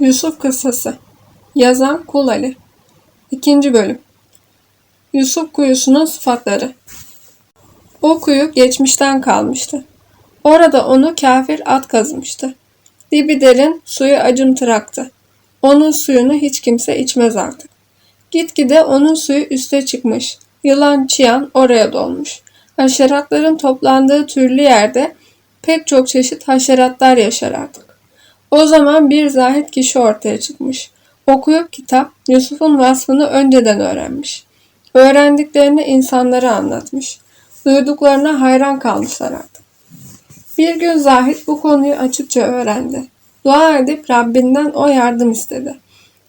Yusuf Kıssası Yazan Kul Ali 2. Bölüm Yusuf Kuyusu'nun sıfatları O kuyu geçmişten kalmıştı. Orada onu kafir at kazmıştı. Dibi derin, suyu acımtıraktı. Onun suyunu hiç kimse içmez artık. Gitgide onun suyu üste çıkmış. Yılan çıyan oraya dolmuş. Haşeratların toplandığı türlü yerde pek çok çeşit haşeratlar yaşar artık. O zaman bir zahit kişi ortaya çıkmış. Okuyup kitap Yusuf'un vasfını önceden öğrenmiş. Öğrendiklerini insanlara anlatmış. Duyduklarına hayran kalmışlar artık. Bir gün Zahid bu konuyu açıkça öğrendi. Dua edip Rabbinden o yardım istedi.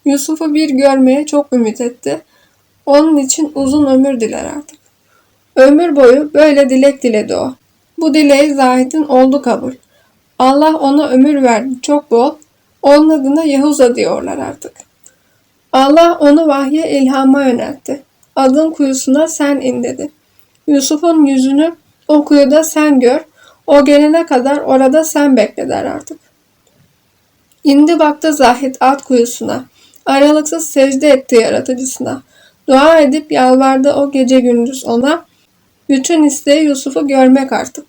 Yusuf'u bir görmeye çok ümit etti. Onun için uzun ömür diler artık. Ömür boyu böyle dilek diledi o. Bu dileği Zahid'in oldu kabul. Allah ona ömür verdi çok bol. Onun adına Yahuza diyorlar artık. Allah onu vahye ilhama yöneltti. Adın kuyusuna sen in dedi. Yusuf'un yüzünü o kuyuda sen gör. O gelene kadar orada sen bekle der artık. İndi baktı Zahid at kuyusuna. Aralıksız secde etti yaratıcısına. Dua edip yalvardı o gece gündüz ona. Bütün isteği Yusuf'u görmek artık.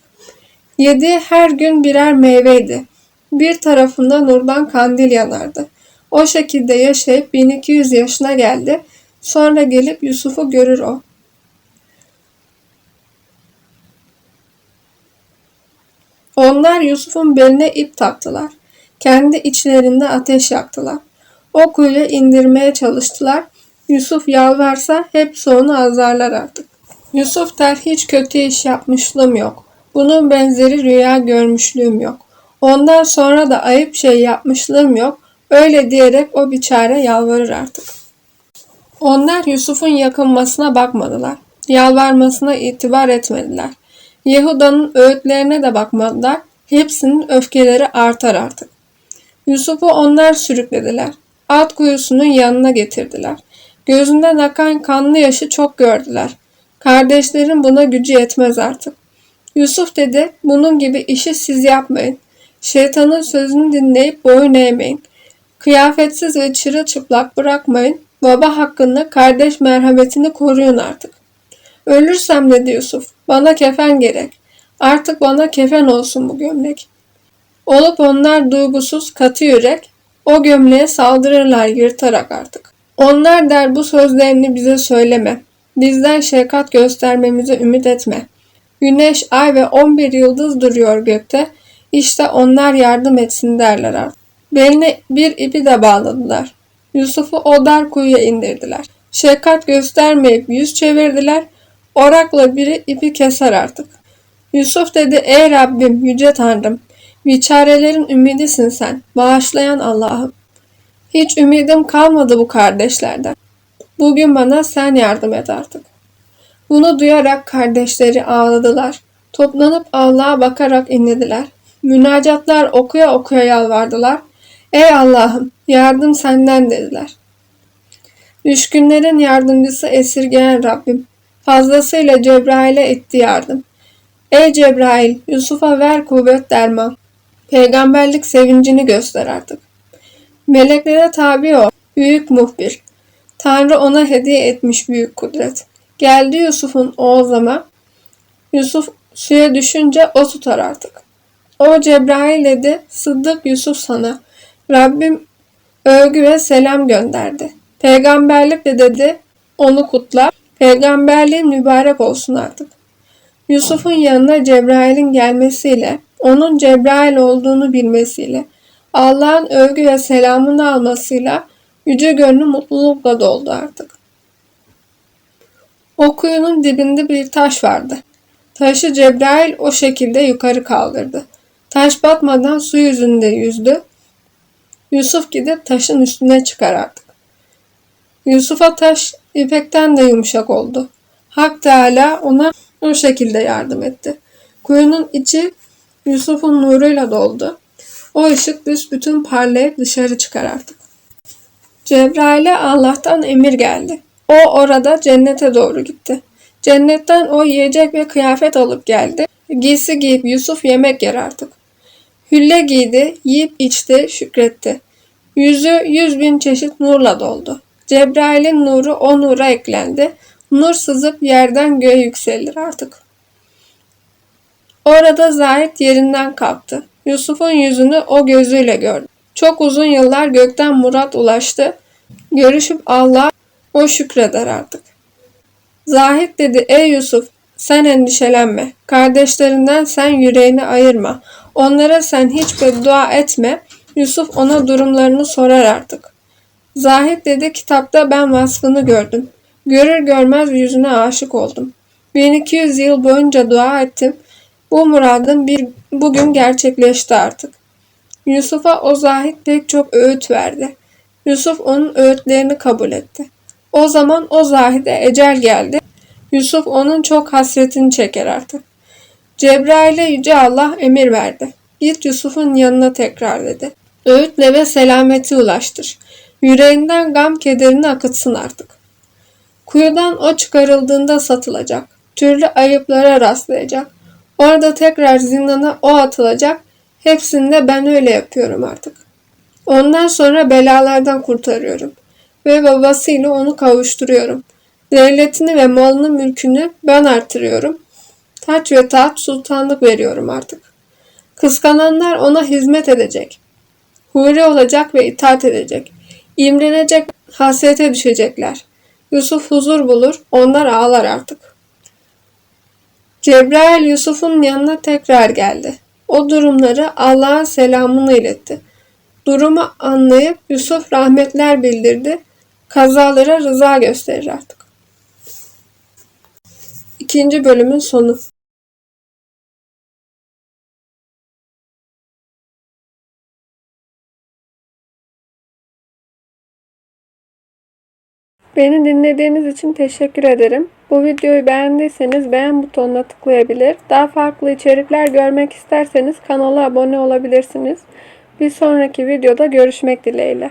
Yedi her gün birer meyveydi. Bir tarafında nurdan kandil yanardı. O şekilde yaşayıp 1200 yaşına geldi. Sonra gelip Yusuf'u görür o. Onlar Yusuf'un beline ip taktılar. Kendi içlerinde ateş yaktılar. O kuyuya indirmeye çalıştılar. Yusuf yalvarsa hepsi onu azarlar artık. Yusuf der hiç kötü iş yapmışlığım yok. Bunun benzeri rüya görmüşlüğüm yok. Ondan sonra da ayıp şey yapmışlığım yok. Öyle diyerek o biçare yalvarır artık. Onlar Yusuf'un yakınmasına bakmadılar. Yalvarmasına itibar etmediler. Yahuda'nın öğütlerine de bakmadılar. Hepsinin öfkeleri artar artık. Yusuf'u onlar sürüklediler. At kuyusunun yanına getirdiler. Gözünden akan kanlı yaşı çok gördüler. Kardeşlerin buna gücü yetmez artık. Yusuf dedi, bunun gibi işi siz yapmayın. Şeytanın sözünü dinleyip boyun eğmeyin. Kıyafetsiz ve çırılçıplak bırakmayın. Baba hakkında kardeş merhametini koruyun artık. Ölürsem dedi Yusuf, bana kefen gerek. Artık bana kefen olsun bu gömlek. Olup onlar duygusuz, katı yürek, o gömleğe saldırırlar yırtarak artık. Onlar der bu sözlerini bize söyleme. Bizden şefkat göstermemize ümit etme. Güneş, ay ve 11 yıldız duruyor gökte. İşte onlar yardım etsin derler artık. Beline bir ipi de bağladılar. Yusuf'u o dar kuyuya indirdiler. Şefkat göstermeyip yüz çevirdiler. Orakla biri ipi keser artık. Yusuf dedi ey Rabbim yüce Tanrım. Biçarelerin ümidisin sen. Bağışlayan Allah'ım. Hiç ümidim kalmadı bu kardeşlerden. Bugün bana sen yardım et artık. Bunu duyarak kardeşleri ağladılar. Toplanıp Allah'a bakarak inlediler. Münacatlar okuya okuya yalvardılar. Ey Allah'ım yardım senden dediler. Düşkünlerin yardımcısı esirgeyen Rabbim fazlasıyla Cebrail'e etti yardım. Ey Cebrail Yusuf'a ver kuvvet derman. Peygamberlik sevincini göster artık. Meleklere tabi ol. Büyük muhbir. Tanrı ona hediye etmiş büyük kudret. Geldi Yusuf'un oğuzlama. Yusuf suya düşünce o tutar artık. O Cebrail dedi, Sıddık Yusuf sana. Rabbim övgü ve selam gönderdi. Peygamberlik de dedi, onu kutlar. Peygamberliğin mübarek olsun artık. Yusuf'un yanına Cebrail'in gelmesiyle, onun Cebrail olduğunu bilmesiyle, Allah'ın övgü ve selamını almasıyla yüce gönlü mutlulukla doldu artık. O kuyunun dibinde bir taş vardı. Taşı Cebrail o şekilde yukarı kaldırdı. Taş batmadan su yüzünde yüzdü. Yusuf gidip taşın üstüne çıkar artık. Yusuf'a taş ipekten de yumuşak oldu. Hak Teala ona o şekilde yardım etti. Kuyunun içi Yusuf'un nuruyla doldu. O ışık büsbütün parlayıp dışarı çıkar artık. Cebrail'e Allah'tan emir geldi. O orada cennete doğru gitti. Cennetten o yiyecek ve kıyafet alıp geldi. Giysi giyip Yusuf yemek yer artık. Hülle giydi, yiyip içti, şükretti. Yüzü yüz bin çeşit nurla doldu. Cebrail'in nuru o nura eklendi. Nur sızıp yerden göğe yükselir artık. Orada Zahid yerinden kalktı. Yusuf'un yüzünü o gözüyle gördü. Çok uzun yıllar gökten murat ulaştı. Görüşüp Allah o şükreder artık. Zahid dedi ey Yusuf sen endişelenme. Kardeşlerinden sen yüreğini ayırma. Onlara sen hiç beddua etme. Yusuf ona durumlarını sorar artık. Zahid dedi kitapta ben vasfını gördüm. Görür görmez yüzüne aşık oldum. 1200 yıl boyunca dua ettim. Bu muradım bir bugün gerçekleşti artık. Yusuf'a o Zahid pek çok öğüt verdi. Yusuf onun öğütlerini kabul etti. O zaman o Zahid'e ecel geldi. Yusuf onun çok hasretini çeker artık. Cebrail'e Yüce Allah emir verdi. Git Yusuf'un yanına tekrar dedi. Öğütle ve selameti ulaştır. Yüreğinden gam kederini akıtsın artık. Kuyudan o çıkarıldığında satılacak. Türlü ayıplara rastlayacak. Orada tekrar zindana o atılacak. Hepsinde ben öyle yapıyorum artık. Ondan sonra belalardan kurtarıyorum. Ve babasıyla onu kavuşturuyorum. Devletini ve malını mülkünü ben artırıyorum. Taç ve taht sultanlık veriyorum artık. Kıskananlar ona hizmet edecek. Huri olacak ve itaat edecek. İmrenecek, hasrete düşecekler. Yusuf huzur bulur, onlar ağlar artık. Cebrail Yusuf'un yanına tekrar geldi. O durumları Allah'ın selamını iletti. Durumu anlayıp Yusuf rahmetler bildirdi. Kazalara rıza gösterir artık. İkinci bölümün sonu. Beni dinlediğiniz için teşekkür ederim. Bu videoyu beğendiyseniz beğen butonuna tıklayabilir. Daha farklı içerikler görmek isterseniz kanala abone olabilirsiniz. Bir sonraki videoda görüşmek dileğiyle.